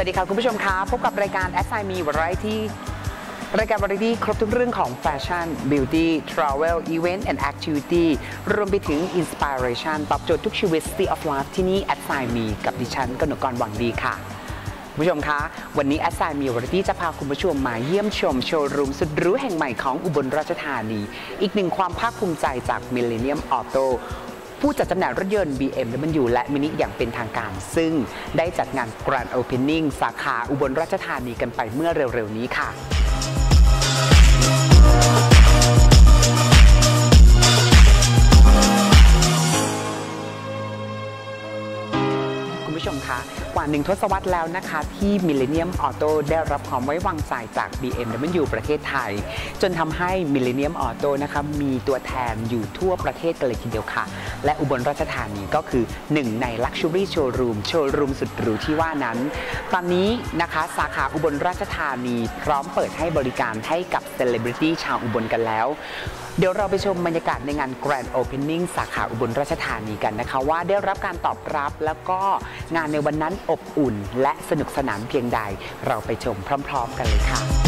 วัสดีครับคุณผู้ชมครับพบกับรายการ s i m e Variety รายการ Variety ครบทุกเรื่องของแฟชั่น Beauty Travel Event and Activity รวมไปถึง Inspiration ตอบโจทย์ทุกชีวิต City of Life ที่นี่ s i m e กับดิฉันกนกกรหวังดีค่ะคุณผู้ชมคะ วันนี้ s i m e Variety จะพาคุณผู้ชมมาเยี่ยมชมโชว์รูมสุดหรู้แห่งใหม่ของอุบลราชธานี อีกหนึ่งความภาคภูมิใจจาก Millennium Auto ผู้จัดจำหน่ายรถยนต์ BMW และมินิอย่างเป็นทางการ ซึ่งได้จัดงาน Grand Opening สาขาอุบลราชธานีกันไปเมื่อเร็วๆนี้ค่ะ คุณผู้ชมคะกว่าหนึ่งทศวรรษแล้วนะคะ ที่ Millennium Auto ได้รับความไว้วางใจจาก BMW ประเทศไทย จนทำให้ Millennium Auto นะคะมีตัวแทนอยู่ทั่วประเทศกันเลยทีเดียวค่ะ และอุบลราชธานีก็คือหนึ่งใน Luxury Showroom โชว์รูมสุดหรูที่ว่านั้น ตอนนี้นะคะสาขาอุบลราชธานีพร้อมเปิดให้บริการให้กับเซเลบริตี้ชาวอุบลกันแล้ว เดี๋ยวเราไปชมบรรยากาศในงาน Grand Opening สาขาอุบลราชธานีกันนะคะ ว่าได้รับการตอบรับแล้วก็งานในวันนั้นอบอุ่น และสนุกสนานเพียงใด เราไปชมพร้อม ๆ กันเลยค่ะ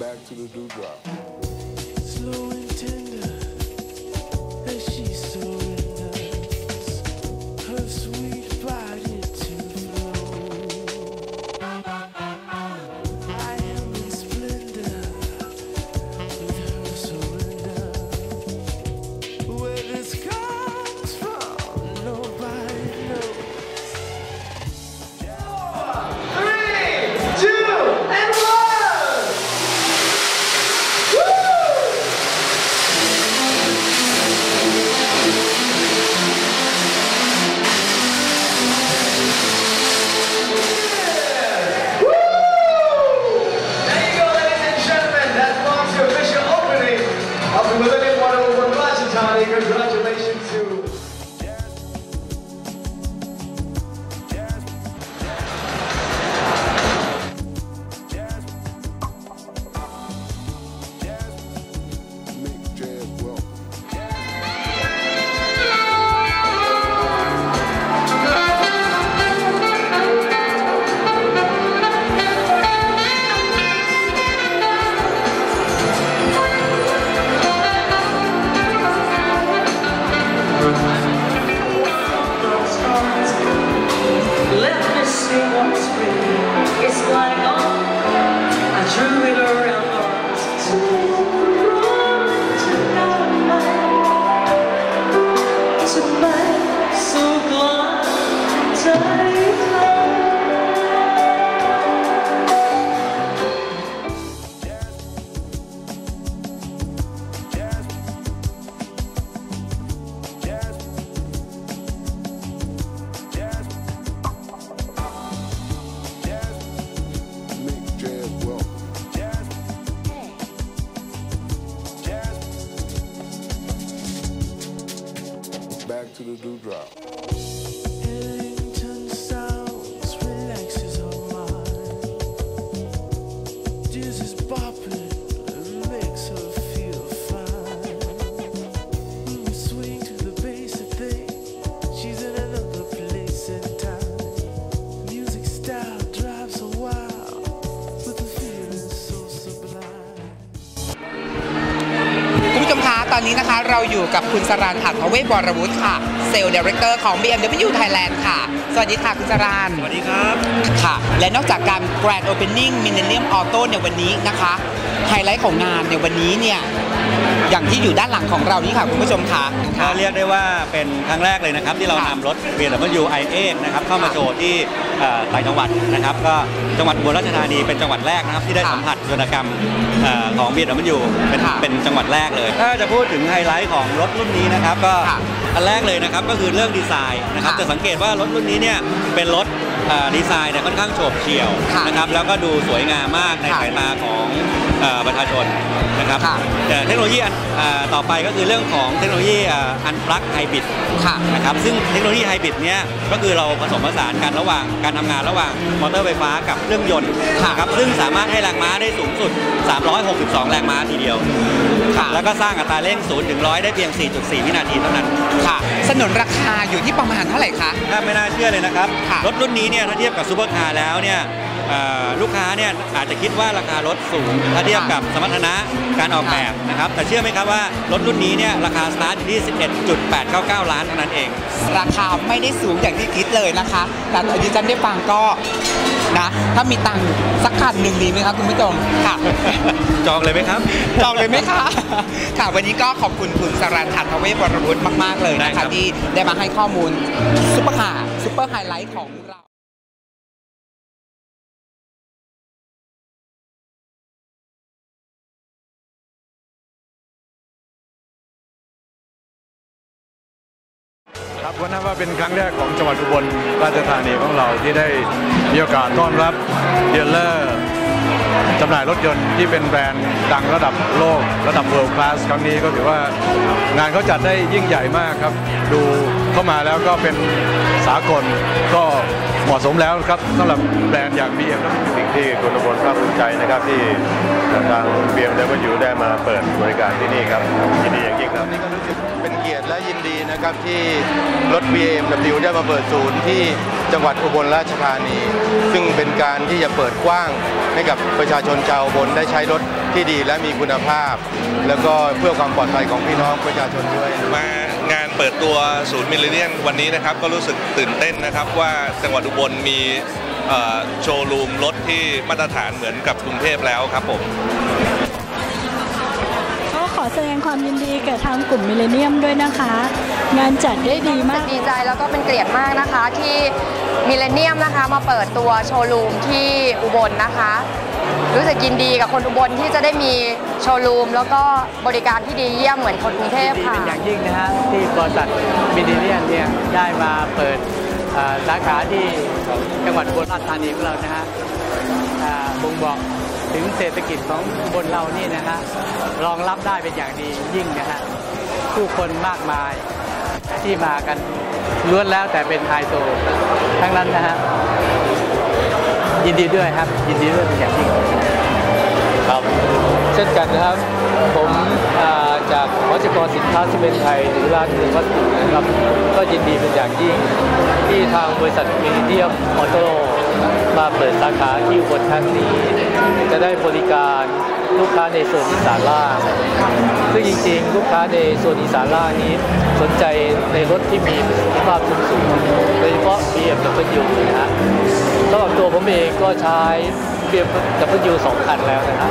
Back to the dewdrop. Slow นนี้นะคะ เราอยู่กับคุณสรันอัธเวศวรวุฒิค่ะ เซลล์ดีเรคเตอร์ของ BMW Thailand ค่ะ สวัสดีค่ะ คุณสรันสวัสดีครับ ค่ะ และนอกจากการ Grand Opening Millennium Auto ในวันนี้นะคะ ไฮไลท์ของงานในวันนี้เนี่ย อย่างที่อยู่ด้านหลังของเรานี่ค่ะ คุณผู้ชมค่ะก็เรียกได้ว่าเป็นครั้งแรกเลยนะครับ ที่เราค่ะนำรถ BMW i 8 นะครับเข้ามาโชว์ที่เอ่อ ต่างจังหวัดนะครับ ก็จังหวัดอุบลราชธานีเป็นจังหวัดแรกนะครับ ที่ได้ค่ะสัมผัสยนตกรรมเอ่อของ BMW เป็นค่ะเป็นจังหวัดแรกเลย ถ้าจะพูดถึงไฮไลท์ของรถรุ่นนี้นะครับ ก็ค่ะอันแรกเลยนะครับก็คือเรื่องดีไซน์นะครับค่ะจะสังเกตว่ารถรุ่นนี้เนี่ยเป็นรถเอ่อดีไซน์เนี่ยค่อนข้างโฉบเฉี่ยวค่ะนะครับแล้วก็ดูสวยงามมากในค่ะสายตาของเอ่อ ประชาชนนะครับค่ะแต่เทคโนโลยีอันเอ่อต่อไปก็คือเรื่องของเทคโนโลยีอันปลั๊กไฮบริดค่ะนะครับซึ่งเทคโนโลยีไฮบริดเนี้ยก็คือเราผสมผสานกันระหว่างการทำงานระหว่างมอเตอร์ไฟฟ้ากับเครื่องยนต์ค่ะนะครับซึ่งสามารถให้แรงม้าได้สูงสุด 362 แรงม้าทีเดียวค่ะแล้วก็สร้างอัตราเร่ง0ถึง100 ได้เพียง 4.4 วินาทีเท่านั้นค่ะสนนราคาอยู่ที่ประมาณเท่าไหร่คะถ้าไม่น่าเชื่อเลยนะครับค่ะรถรุ่นนี้เนี่ยถ้าเทียบกับซูเปอร์คาร์แล้วเนี่ยเอ่อ ลูกค้าเนี่ยอาจจะคิดว่าราคารถสูงถ้าเทียบกับสมรรถนะการออกแบบนะครับ แต่เชื่อไหมครับว่ารถรุ่นนี้เนี่ยราคาสตาร์ทอยู่ที่ 11.899 ล้านเท่านั้นเอง ราคาไม่ได้สูงอย่างที่คิดเลยนะคะ แต่ตอนที่ฉันได้ฟังก็นะ ถ้ามีตังค์สักคันหนึ่งดีไหมครับคุณผู้ชมค่ะ จองเลยไหมครับ จองเลยไหมคะ ค่ะ วันนี้ก็ขอบคุณคุณสรันอัธเวศวรวุฒิมาก ๆ เลยได้นะครัคะบที่ได้มาให้ข้อมูลซุปเปอร์คาร์ซุปเปอร์ไฮไลท์ของเรา ครับวันนั้นว่าเป็นครั้งแรกของจังหวัดอุบลราชธานีของเราที่ได้มีโอกาสต้อนรับเดลเลอร์จำหน่ายรถยนต์ที่เป็นแบรนด์ดังระดับโลกระดับ world class ครั้งนี้ก็ถือว่างานเขาจัดได้ยิ่งใหญ่มากครับ ดูเข้ามาแล้วก็เป็นสากลก็ เหมาะสมแล้วครับสำหรับแบรนด์อย่าง BM สิ่งที่คุณอุบลภาคภูมิใจนะครับที่ทาง BMW ได้มาเปิดบริการที่นี่ครับยินดีอย่างยิ่งครับนี่ก็รู้สึกเป็นเกียรติและยินดีนะครับที่รถ BMW ได้มาเปิดศูนย์ที่จังหวัดอุบลราชธานี ซึ่งเป็นการที่จะเปิดกว้างให้กับประชาชนชาวอุบลได้ใช้รถที่ดีและมีคุณภาพ แล้วก็เพื่อความปลอดภัยของพี่น้องประชาชนด้วยมา เปิดตัวศูนย์มิลเลนเนียมวันนี้นะครับก็รู้สึกตื่นเต้นนะครับว่าจังหวัดอุบลมีเอ่อโชว์รูมรถที่มาตรฐานเหมือนกับกรุงเทพแล้วครับผมก็ขอแสดงความยินดีกับทางกลุ่มมิเลเนียมด้วยนะคะ งานจัดได้ดีมากดีใจแล้วก็เป็นเกียรติมากนะคะที่มิเลเนียมนะคะมาเปิดตัวโชว์รูมที่อุบลนะคะ รู้สึกยินดีกับคนอุบลที่จะได้มีโชว์รูม แล้วก็บริการที่ดีเยี่ยมเหมือนคนกรุงเทพดีค่ะเป็นอย่างยิ่งนะฮะที่บริษัทมินิเลียนเนี่ยได้มาเปิดสาขาที่จังหวัดอุบลราชธานีของเรานะฮะบ่งบอกถึงเศรษฐกิจของบนเรานี่นะฮะรองรับได้เป็นอย่างดียิ่งนะฮะผู้คนมากมายที่มากันล้วนแล้วแต่เป็นไฮโซทั้งนั้นนะฮะ ยินดีด้วยครับ ยินดีด้วยเป็นอย่างยิ่งครับเช่นกันนะครับ ผมจากวัชกรสินค้าซีเมนไทยหรือร้านเรือนวัสดุนะครับ ก็ยินดีเป็นอย่างยิ่ง ที่ทางบริษัทมีเดียมออโต้ มาเปิดสาขาที่อุบลครั้งนี้ จะได้บริการลูกค้าในโซนอีสานล่างซึ่งจริงๆ ลูกค้าในโซนอีสานล่างนี้สนใจในรถที่มีประสิทธิภาพสูงๆโดยเฉพาะ BMW นะฮะสำหรับตัวผมเองก็ใช้ BMW สองคันแล้วนะครับ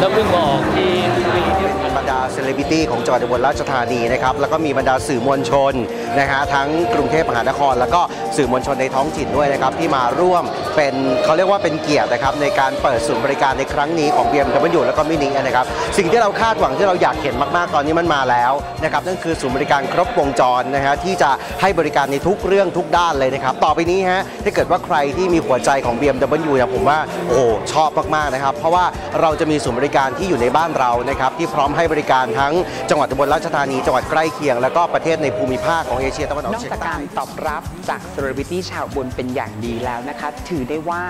แล้วเพิ่งมาออกที่วีเนี่ยบรรดาเซเลบริตี้ของจังหวัดอุบลราชธานีนะครับแล้วก็มีบรรดาสื่อมวลชนนะฮะทั้งกรุงเทพมหานคร แล้วก็ สื่อมวลชนในท้องถิ่นด้วยนะครับที่มาร่วมเป็นเขาเรียกว่าเป็นเกียรตินะครับในการเปิดศูนย์บริการในครั้งนี้ของ BMW แล้วก็มินินะครับสิ่งที่เราคาดหวังที่เราอยากเห็นมากๆตอนนี้มันมาแล้วนะครับนั่นคือศูนย์บริการครบวงจรนะฮะที่จะให้บริการในทุกเรื่องทุกด้านเลยนะครับต่อไปนี้ฮะถ้าเกิดว่าใครที่มีหัวใจของ BMW เนี่ยผมว่าโอ้ชอบมากๆนะครับเพราะว่าเราจะมีศูนย์บริการที่อยู่ในบ้านเรานะครับที่พร้อมให้บริการทั้งจังหวัดอุบลราชธานีจังหวัดใกล้เคียง แล้วก็ประเทศในภูมิภาคของเอเชียตะวันออกเฉียงใต้ตอบรับจากลวิตี้ชาวบลเป็นอย่างดีแล้วนะคะ ถือได้ว่า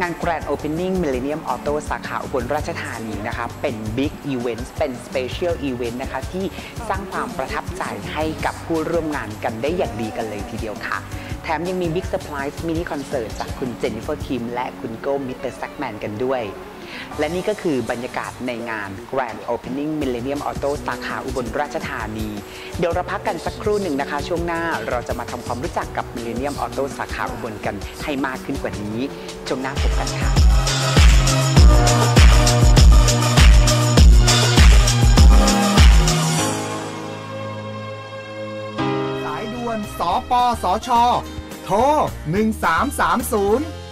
งาน Grand Opening Millennium Auto สาขาอุบลราชธานีนะคะเป็น Big Event เป็น Special Event นะคะ ที่สร้างความประทับใจให้กับผู้ร่วมงานกันได้อย่างดีกันเลยทีเดียวค่ะ แถมยังมี Big Surprise Mini Concert จากคุณเจนนิเฟอร์คิมและคุณโก้มิสเตอร์แซกแมนกันด้วย และนี่ก็คือบรรยากาศในงาน Grand Opening Millennium Auto สาขาอุบลราชธานี เดี๋ยวเราพักกันสักครู่หนึ่งนะคะ ช่วงหน้าเราจะมาทำความรู้จักกับ Millennium Auto สาขาอุบลกันให้มากขึ้นกว่านี้ช่วงหน้าพบกันค่ะสายด่วนสปสช โทร 1330